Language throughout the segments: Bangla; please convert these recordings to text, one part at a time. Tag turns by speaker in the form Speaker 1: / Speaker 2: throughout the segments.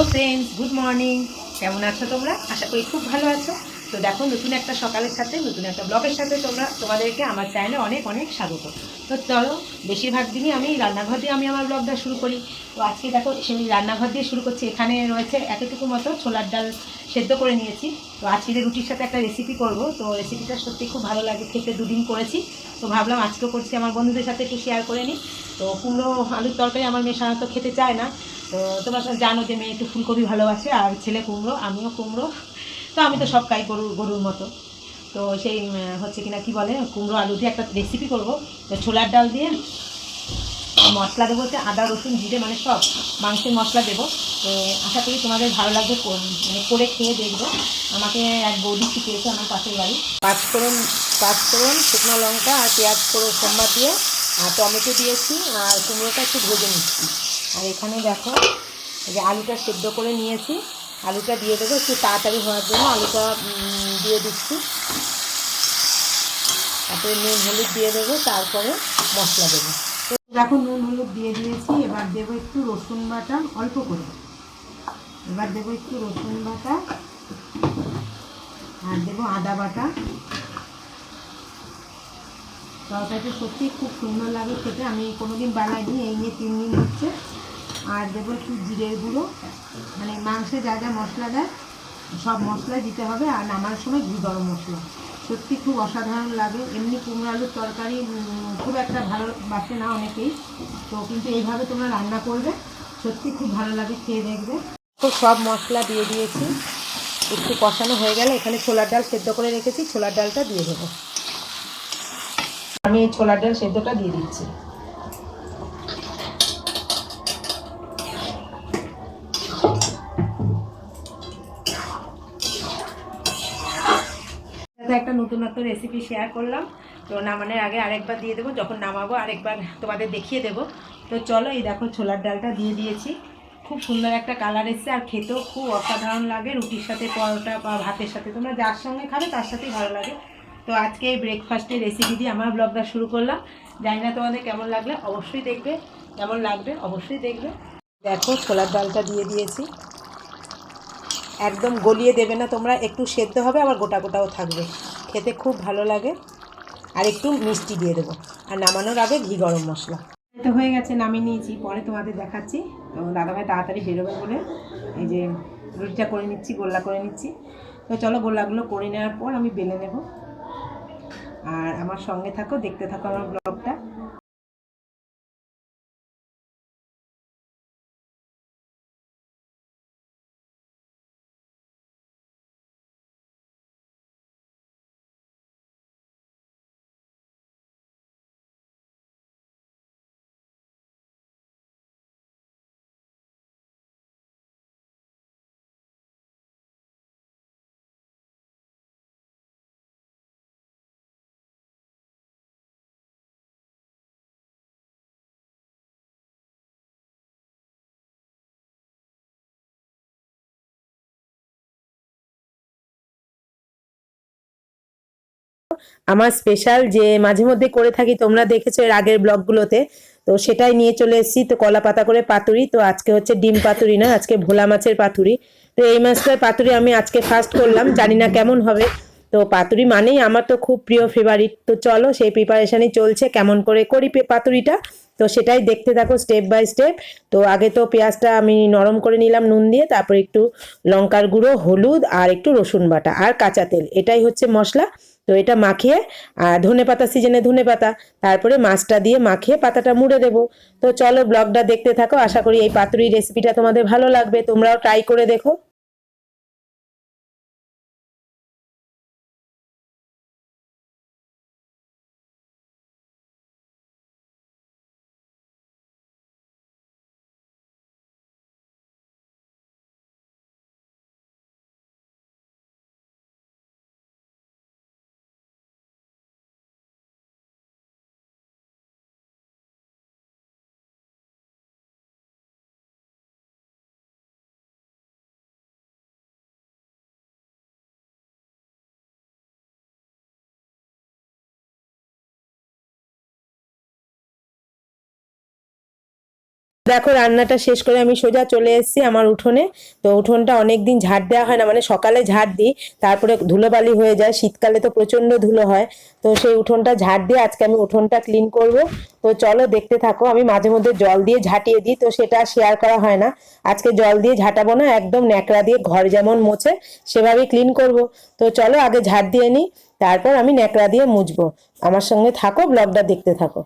Speaker 1: Hello friends good morning. কেমন আছো তোমরা? আশা করি খুব ভালো আছো। তো দেখো, নতুন একটা সকালের সাথে, নতুন একটা ব্লগের সাথে তোমরা, তোমাদেরকে আমার চ্যানেলে অনেক অনেক স্বাগত। তো চলো, বেশিরভাগ দিনই আমি রান্নাঘর দিয়ে আমি আমার ব্লগটা শুরু করি। তো আজকে দেখো, সেই রান্নাঘর দিয়ে শুরু করছি। এখানে রয়েছে এতটুকু মতো ছোলার ডাল সেদ্ধ করে নিয়েছি। তো আজকে রুটির সাথে একটা রেসিপি করব, তো রেসিপিটা সত্যি খুব ভালো লাগে, খেতে দুদিন করেছি। তো ভাবলাম আজকেও করছি, আমার বন্ধুদের সাথে একটু শেয়ার করে নিই। তো কুমড়ো, আলুর তরকারি আমার মেয়ে সাধারণত খেতে চায় না। তো তোমরা জানো যে মেয়ে একটু ফুলকপি ভালোবাসে, আর ছেলে কুমড়ো, আমিও কুমড়ো। তো আমি তো সব খাই গরু গরুর মতো। তো সেই হচ্ছে কিনা কি বলে, কুমড়ো আলু দিয়ে একটা রেসিপি করব। তো ছোলার ডাল দিয়ে মশলা দেবো হচ্ছে আদা, রসুন, জিরে মানে সব মাংসের মশলা দেবো। তো আশা করি তোমাদের ভালো লাগবে মানে করে খেয়ে দেখবে। আমাকে এক বৌদি শিখিয়েছে আমার পাশের বাড়ি। পাঁচফোড়ন পাঁচফোড়ন শুকনো লঙ্কা আর পেঁয়াজ করে সোমবার দিয়ে, আর টমেটো দিয়েছি আর কুমড়োটা একটু ভেজে নিচ্ছি। আর এখানে দেখো যে আলুটা সেদ্ধ করে নিয়েছি। আলুটা দিয়ে দেবো, একটু তাড়াতাড়ি হওয়ার জন্য আলুটা দিয়ে দিচ্ছি। তারপরে নুন, হলুদ দিয়ে দেবো, তারপরে মশলা দেবো। দেখো, নুন, হলুদ দিয়ে দিয়েছি, এবার দেবো একটু রসুন বাটা, অল্প করে। এবার দেবো একটু রসুন বাটা, আর দেবো আদা বাটা। তরকারিটা সত্যি খুব সুন্দর লাগে খেতে, আমি কোনোদিন বানাইনি, এই নিয়ে তিন দিন হচ্ছে। আর দেবো একটু জিরের গুঁড়ো। মানে মাংসে যা যা মশলা দেয়, সব মশলা দিতে হবে আর নামার সময় ঘি গরম মশলা। সত্যি খুব অসাধারণ লাগে। এমনি কুমড়ো আলুর তরকারি খুব একটা ভালো বাসে না অনেকেই। তো কিন্তু এইভাবে তোমরা রান্না করবে, সত্যি খুব ভালো লাগে খেয়ে দেখবে। তো সব মশলা দিয়ে দিয়েছি। একটু কষানো হয়ে গেলে এখানে ছোলার ডাল সেদ্ধ করে রেখেছি। ছোলার ডালটা দিয়ে দেবো। আমি এই ছোলার ডাল সেদ্ধটা দিয়ে দিচ্ছি। সাথে একটা নতুনত্ব রেসিপি শেয়ার করলাম। তো নামানোর আগে আরেকবার দিয়ে দেবো, যখন নামাবো আরেকবার তোমাদের দেখিয়ে দেবো। তো চলো এই দেখো ছোলার ডালটা দিয়ে দিয়েছি। খুব সুন্দর একটা কালার এসছে আর খেতেও খুব অসাধারণ লাগে। রুটির সাথে পরোটা বা ভাতের সাথে তোমরা যার সঙ্গে খাবে তার সাথেই ভালো লাগে। তো আজকে এই ব্রেকফাস্টের রেসিপি দিয়ে আমার ব্লগটা শুরু করলাম। জানি না তোমাদের কেমন লাগলে, অবশ্যই দেখবে। কেমন লাগবে, অবশ্যই দেখবে। দেখো ছোলার ডালটা দিয়ে দিয়েছি। একদম গলিয়ে দেবে না, তোমরা একটু সেদ্ধ হবে, আবার গোটা গোটাও থাকবে। খেতে খুব ভালো লাগে। আর একটু মিষ্টি দিয়ে দেবো। আর নামানোর আগে ঘি গরম মশলা। তো হয়ে গেছে, নামিয়ে নিয়েছি। পরে তোমাদের দেখাচ্ছি। তো দাদাভাই তাড়াতাড়ি বেরোবে বলে এই যে রুটিটা করে নিচ্ছি, গোল্লা করে নিচ্ছি। তো চলো গোল্লাগুলো করে নেওয়ার পর আমি বেলে নেব। আর আমার সঙ্গে থাকো, দেখতে থাকো আমার ব্লগটা। আমার স্পেশাল যে মাঝে মধ্যে করে থাকি, তোমরা দেখেছ এর আগের ব্লগগুলোতে। তো সেটাই নিয়ে চলে এসেছি, তো কলা পাতা করে পাতুরি, তো আজকে হচ্ছে ডিম পাতুরি না, আজকে ভোলা মাছের পাতুরি। তো এই মাছটার পাতুরি আমি আজকে ফার্স্ট করলাম, জানি না কেমন হবে। তো পাতুরি মানেই আমার তো খুব প্রিয় ফেভারিট তো চলো সেই প্রিপারেশনই চলছে, কেমন করে করি পাতুরিটা। তো সেটাই দেখতে থাকো স্টেপ বাই স্টেপ তো আগে তো পেঁয়াজটা আমি নরম করে নিলাম নুন দিয়ে, তারপর একটু লঙ্কার গুঁড়ো, হলুদ আর একটু রসুন বাটা আর কাঁচা তেল, এটাই হচ্ছে মশলা। তো এটা মাখিয়ে, আর ধনে পাতা সিজনে ধনে পাতা, তারপরে মাছটা দিয়ে মাখিয়ে পাতাটা মুড়ে দেবো। তো চলো ব্লগটা দেখতে থাকো, আশা করি এই পাতুরি রেসিপিটা তোমাদের ভালো লাগবে, তোমরাও ট্রাই করে দেখো। দেখো, রান্নাটা শেষ করে আমি সোজা চলে এসেছি আমার উঠোনে। তো উঠোনটা অনেক দিন ঝাড় দেওয়া হয় না মানে সকালে ঝাড় দিই, তারপরে ধুলোবালি হয়ে যায়। শীতকালে তো প্রচণ্ড ধুলো হয়। তো সেই উঠোনটা ঝাড় দিয়ে আজকে আমি উঠোনটা ক্লিন করব। তো চলো, দেখতে থাকো, আমি মাঝে মধ্যে জল দিয়ে ঝাঁটিয়ে দিই, তো সেটা শেয়ার করা হয় না। আজকে জল দিয়ে ঝাঁটাবো না, একদম ন্যাকড়া দিয়ে ঘর যেমন মোছে, সেভাবেই ক্লিন করব। তো চলো, আগে ঝাড় দিয়ে নিই, তারপর আমি ন্যাকড়া দিয়ে মুছবো। আমার সঙ্গে থাকো ব্লগটা দেখতে থাকো।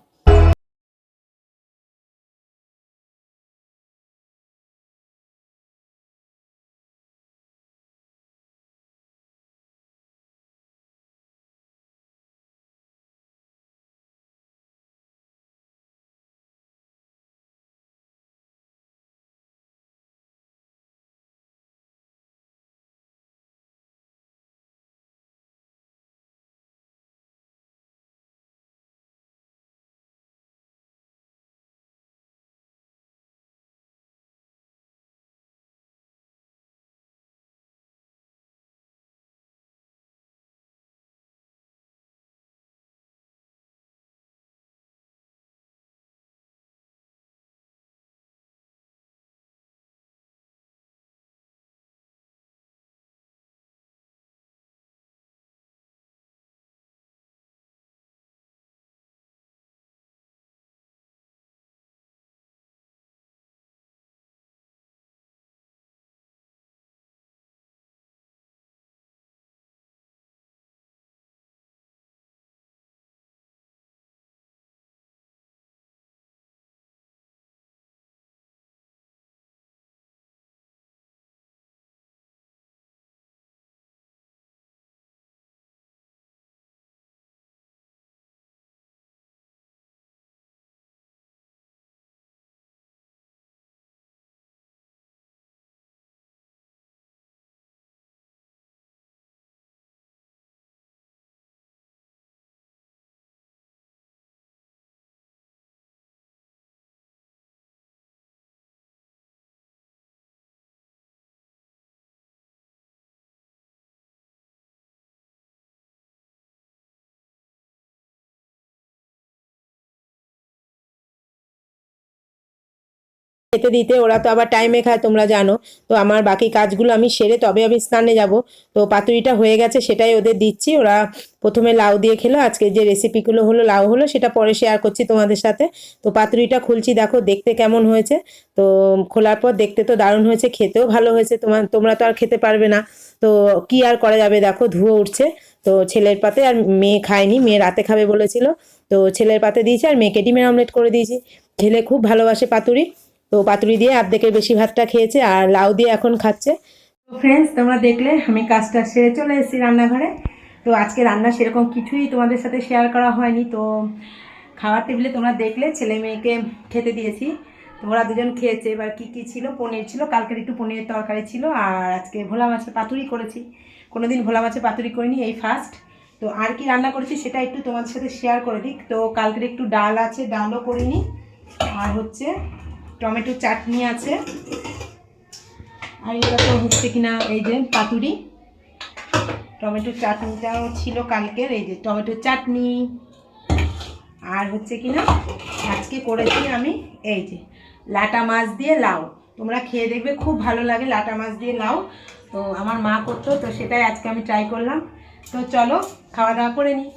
Speaker 1: খেতে দিতে, ওরা তো আবার টাইমে খায়, তোমরা জানো। তো আমার বাকি কাজগুলো আমি সেরে তবে আমি স্নানে যাব। তো পাতুরিটা হয়ে গেছে, সেটাই ওদের দিচ্ছি। ওরা প্রথমে লাউ দিয়ে খেলো, আজকে যে রেসিপিগুলো হলো, লাউ হলো, সেটা পরে শেয়ার করছি তোমাদের সাথে। তো পাতুরিটা খুলছি, দেখো, দেখতে কেমন হয়েছে। তো খোলার পর দেখতে তো দারুণ হয়েছে, খেতেও ভালো হয়েছে। তোমার তোমরা তো আর খেতে পারবে না। তো কি আর করা যাবে, দেখো, ধুয়ো উঠছে। তো ছেলের পাতে আর মেয়ে খায়নি, মেয়ে রাতে খাবে বলেছিল। তো ছেলের পাতে দিয়েছি আর মেয়েকে ডিমের অমলেট করে দিয়েছি। ছেলে খুব ভালোবাসে পাতুরি। তো পাতুরি দিয়ে অর্ধেকের বেশি ভাতটা খেয়েছে আর লাউ দিয়ে এখন খাচ্ছে। তো ফ্রেন্ডস তোমরা দেখলে আমি কাজটা সেরে চলে এসেছি রান্নাঘরে। তো আজকে রান্না সেরকম কিছুই তোমাদের সাথে শেয়ার করা হয়নি। তো খাওয়ার টেবিলে তোমরা দেখলে ছেলে মেয়েকে খেতে দিয়েছি। তো ওরা দুজন খেয়েছে। এবার কী কী ছিল? পনির ছিল, কালকের একটু পনিরের তরকারি ছিল আর আজকে ভোলা মাছের পাতুরি করেছি। কোনো দিন ভোলা মাছের পাতুরি করিনি, এই ফার্স্ট তো আর কি রান্না করেছি সেটা একটু তোমাদের সাথে শেয়ার করে দিক। তো কালকের একটু ডাল আছে, ডালও করিনি। আর হচ্ছে টমেটো চাটনি আছে। আর এটা তো হচ্ছে কিনা এই যে পাতুরি। টমেটো চাটনিটাও ছিল কালকের, এই যে টমেটো চাটনি। আর হচ্ছে কিনা, আজকে করেছি আমি এই যে লাটা মাছ দিয়ে লাউ। তোমরা খেয়ে দেখবে, খুব ভালো লাগে লাটা মাছ দিয়ে লাউ। তো আমার মা করতো, তো সেটাই আজকে আমি ট্রাই করলাম। তো চলো, খাওয়া দাওয়া করে নিই